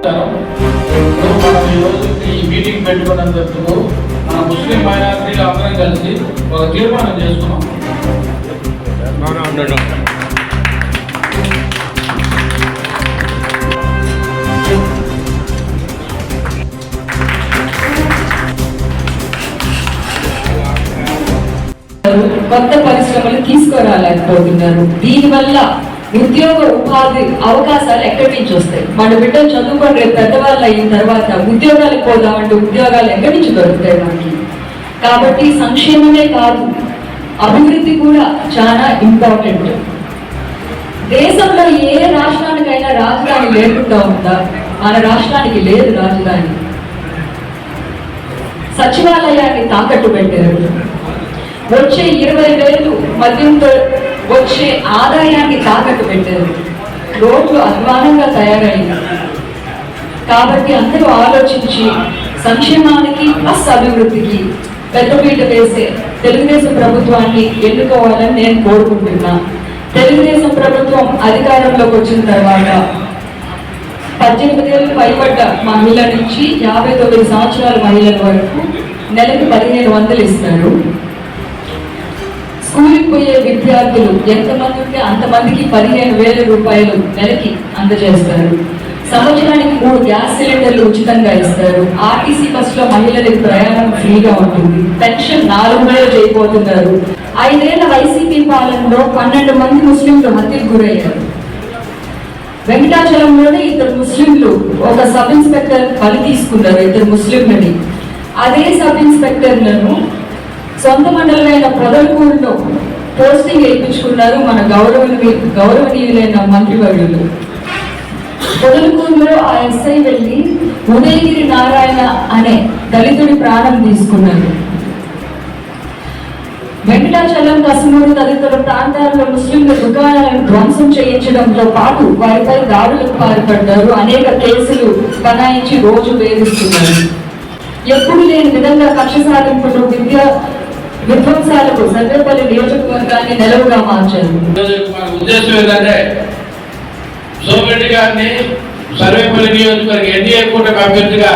ఇప్పుడు మనం ఈ ఈ మీటింగ్ పెట్టుకున్నందుకు మన ముస్లిం మైనారిటీలు అందరం కలిసి ఒక తీర్మానం చేసుకున్నాం. కొత్త పరిశ్రమలు తీసుకురాలేకపోతున్నారు. దీనివల్ల ఉద్యోగ ఉపాధి అవకాశాలు ఎక్కడి నుంచి వస్తాయి? మన బిడ్డలు చదువుకొని రేపు పెద్దవాళ్ళు అయిన తర్వాత ఉద్యోగాలకు పోదామంటే ఉద్యోగాలు ఎక్కడి నుంచి దొరుకుతాయి మనకి? కాబట్టి సంక్షేమమే కాదు అభివృద్ధి కూడా చాలా ఇంపార్టెంట్ దేశంలో ఏ రాష్ట్రానికైనా రాజధాని లేకుండా ఉందా? మన రాష్ట్రానికి లేదు రాజధాని. సచివాలయాన్ని తాకట్టు పెట్టారు. వచ్చే ఇరవై వేలు మద్యంతో వచ్చే ఆదాయాన్ని తాకట్టు పెట్టారు రోడ్లు అధ్వానంగా తయారైంది. కాబట్టి అందరూ ఆలోచించి సంక్షేమానికి ప్లస్ అభివృద్ధికి పెద్దపీట వేసే తెలుగుదేశం ప్రభుత్వాన్ని ఎన్నుకోవాలని నేను కోరుకుంటున్నా. తెలుగుదేశం ప్రభుత్వం అధికారంలోకి వచ్చిన తర్వాత పద్దెనిమిది ఏళ్ళు పైబడ్డ మహిళ నుంచి యాభై తొమ్మిది సంవత్సరాల మహిళల వరకు నెలకు పదిహేను వందలు ఇస్తారు. స్కూల్కి పోయే విద్యార్థులు ఎంతమంది ఉంటే అంతమందికి పదిహేను వేల రూపాయలు నెలకి అందజేస్తారు. సంవత్సరానికి మూడు గ్యాస్ సిలిండర్లు ఉచితంగా ఇస్తారు. ఆర్టీసీ బస్సులో మహిళలకు ప్రయాణం ఫ్రీగా ఉంటుంది. పెన్షన్ నాలుగు వేలు చేయబోతున్నారు. ఐదేళ్ళ వైసీపీ పాలనలో పన్నెండు మంది ముస్లింలు హత్యకు గురయ్యారు. వెంకటాచలంలోనే ఇద్దరు ముస్లింలు ఒక సబ్ ఇన్స్పెక్టర్ బలి తీసుకున్నారు ఇద్దరు ముస్లింలని. అదే సబ్ ఇన్స్పెక్టర్లను సొంత మండలమైన పొదలకూరులో పోస్టింగ్ వేయించుకున్నారు మన గౌరవ గౌరవనీయులైన మంత్రివర్యులు. పొదలకూరులో ఆ ఎస్ఐ వెళ్ళి ఉదయగిరి నారాయణ అనే దళితుడి ప్రాణం తీసుకున్నారు. వెంకటాచలం కసుమూరు తదితర ప్రాంతాల్లో ముస్లింల దుకాణాలను ధ్వంసం చేయించడంతో పాటు వారిపై దాడులకు పాల్పడ్డారు. అనేక కేసులు బనాయించి రోజు వేధిస్తున్నారు. ఎప్పుడు లేని విధంగా కక్ష సాధింపులు విద్యా విధ్వంసాలకు సర్వేపల్లి నియోజకవర్గాన్ని నెలవుగా మార్చారు. ఉద్దేశం ఏంటంటే సోమిరెడ్డి గారిని సర్వేపల్లి నియోజకవర్గ ఎన్డీఏ కూటమి అభ్యర్థిగా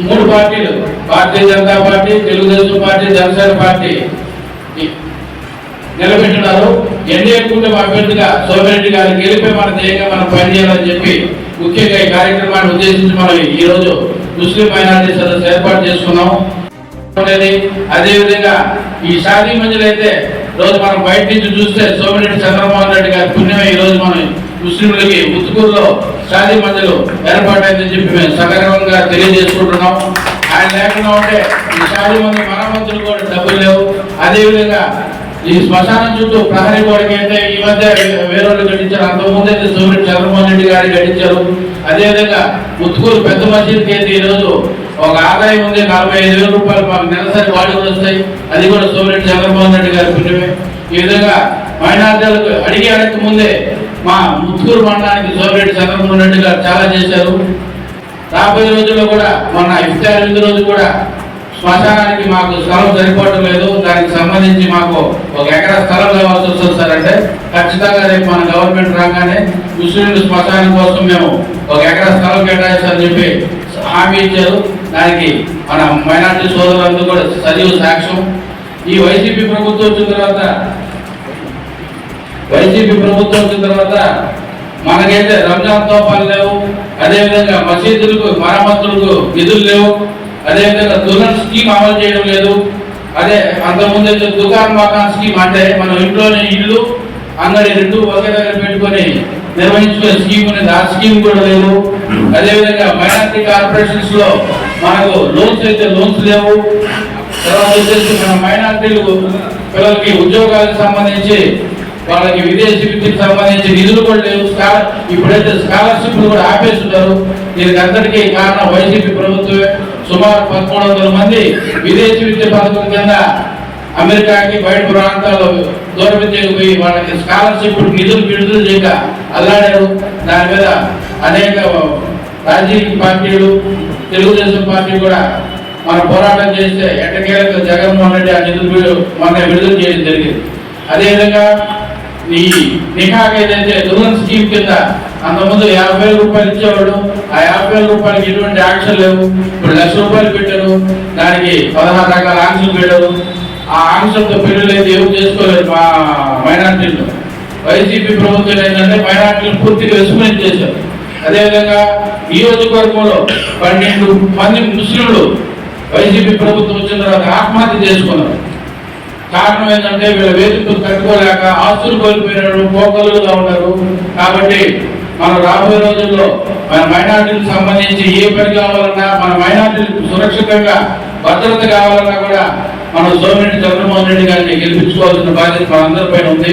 మూడు పార్టీలు Bharatiya Janata party Telugu Desam party Janasena party నిలబెట్టినారు NDA కూటమి అభ్యర్థిగా సోమిరెడ్డి గారిని గెలిపే మన ధ్యేయంగా మనం పనిచేయాలని చెప్పి ముఖ్యంగా ఈ కార్యక్రమాన్ని ఉద్దేశించి మనం ఈ రోజు ముస్లిం మైనార్టీ సదస్సు ఏర్పాటు చేసుకున్నాం. ఉండేది ఈ షాదీ మంజులు అయితే రోజు మనం బయట నుంచి చూస్తే సోమిరెడ్డి చంద్రమోహన్ రెడ్డి గారి పుణ్యమే ఈ రోజు మనం ముస్లింలకి ముత్తుకూరులో షాదీ మంజులు ఏర్పాటైందని చెప్పి మేము సగర్వంగా తెలియజేసుకుంటున్నాం. ఆయన లేకుండా ఉంటే ఈ షాదీ మంది మరమ్మతులు కూడా డబ్బులు లేవు. అదేవిధంగా ఈ శ్మశానం చుట్టూ ప్రహరీ గోడకి అంటే ఈ మధ్య వేరేళ్ళు కట్టించారు. అంతకుముందు అయితే సోమిరెడ్డి చంద్రమోహన్ రెడ్డి గారు కట్టించారు. అదేవిధంగా ముత్తుకూరు పెద్ద మసీద్కి అయితే ఈరోజు ఒక ఆదాయం ఉంది నలభై ఐదు వేల రూపాయలు మాకు నెలసరి వాడుకలు వస్తాయి. అది కూడా సోమిరెడ్డి చంద్రమోహన్ రెడ్డి గారి పుణ్యమే. ఈ విధంగా మైనార్టీలకు అడిగి అడగక ముందే మా ముత్తూరు మండలానికి సోమిరెడ్డి చంద్రమోహన్ రెడ్డి గారు చాలా చేశారు. రాబోయే రోజుల్లో కూడా మొన్న ఇఫ్తార్ రోజు కూడా శ్మశానానికి మాకు స్థలం సరిపోవడం లేదు. దానికి సంబంధించి మాకు ఒక ఎకరా స్థలం కావాల్సి వస్తుంది సార్ అంటే ఖచ్చితంగా రేపు మన గవర్నమెంట్ రాగానే ముస్లింలు శ్మశానం కోసం మేము ఒక ఎకరా స్థలం కేటాయిస్తారని చెప్పి హామీ ఇచ్చారు. దానికి మన మైనార్టీ సోదరులందరూ కూడా సజీవ సాక్ష్యం. ఈ వైసీపీ ప్రభుత్వం వచ్చిన తర్వాత వైసీపీ ప్రభుత్వం వచ్చిన తర్వాత మనకైతే రంజాన్ తోపాలు లేవు అదేవిధంగా మసీదులకు మరమ్మతులకు నిధులు లేవు అదేవిధంగా దుల్హన్ స్కీమ్ అమలు చేయడం లేదు. అదే అంతకుముందు అయితే దుకాన్ మకాన్ స్కీమ్ అంటే మనం ఇంట్లోనే ఇల్లు అంగడి రెండు ఒకే దగ్గర పెట్టుకొని నిర్వహించుకునే స్కీమ్ అనేది ఆ స్కీమ్ కూడా లేదు. అదేవిధంగా మైనార్టీ కార్పొరేషన్స్లో మనకు లోన్స్ అయితే లోన్స్ లేవు. తర్వాత వచ్చేసి మన మైనార్టీలు పిల్లలకి ఉద్యోగాలకు సంబంధించి వాళ్ళకి విదేశీ విద్యకు సంబంధించి నిధులు కూడా లేవు. స్కాలర్ ఇప్పుడైతే స్కాలర్షిప్లు కూడా ఆపేస్తున్నారు. దీనికి అందరికీ కారణం వైసీపీ ప్రభుత్వమే. సుమారు పదమూడు వందల మంది విదేశీ విద్య పథకం కింద అమెరికాకి బయట ప్రాంతాల్లో దూర విద్యకు పోయి వాళ్ళకి స్కాలర్షిప్ నిధులు విడుదల చేయక అల్లాడారు. దాని మీద అనేక రాజకీయ పార్టీలు తెలుగుదేశం పార్టీ కూడా మన పోరాటం చేస్తే ఎట్టకేలకు జగన్మోహన్ రెడ్డి ఆ నిధులు విడు- మొన్న విడుదల చేయడం జరిగింది. అదేవిధంగా ఈ నికాక్ ఏదైతే దుర్గన్ స్కీమ్ కింద అంతకుముందు యాభై వేల రూపాయలు ఇచ్చేవాడు ఆ యాభై వేల రూపాయలకి ఎటువంటి ఆంక్షలు లేవు. ఇప్పుడు లక్ష రూపాయలు పెట్టారు. దానికి పదహారు రకాల ఆంక్షలు పెట్టారు. ఆ ఆంక్షలతో పెళ్ళి అయితే ఏం చేసుకోలేదు మా మైనార్టీలు. వైసీపీ ప్రభుత్వం ఏంటంటే మైనార్టీలు పూర్తిగా విస్మరించేశారు అదేవిధంగా ఈ నియోజకవర్గంలో పన్నెండు మంది ముస్లింలు వైసీపీ ప్రభుత్వం వచ్చిన తర్వాత ఆత్మహత్య చేసుకున్నారు. కారణం ఏంటంటే వీళ్ళ వేదికలు కట్టుకోలేక ఆస్తులు కోల్పోయినారు పోకలుగా ఉన్నారు. కాబట్టి మనం రాబోయే రోజుల్లో మన మైనార్టీలకు సంబంధించి ఏ పని కావాలన్నా మన మైనార్టీలకు సురక్షితంగా భద్రత కావాలన్నా కూడా మన సోమిరెడ్డి చంద్రమోహన్ రెడ్డి గారిని గెలిపించుకోవాల్సిన బాధ్యత మనందరిపైన ఉంది.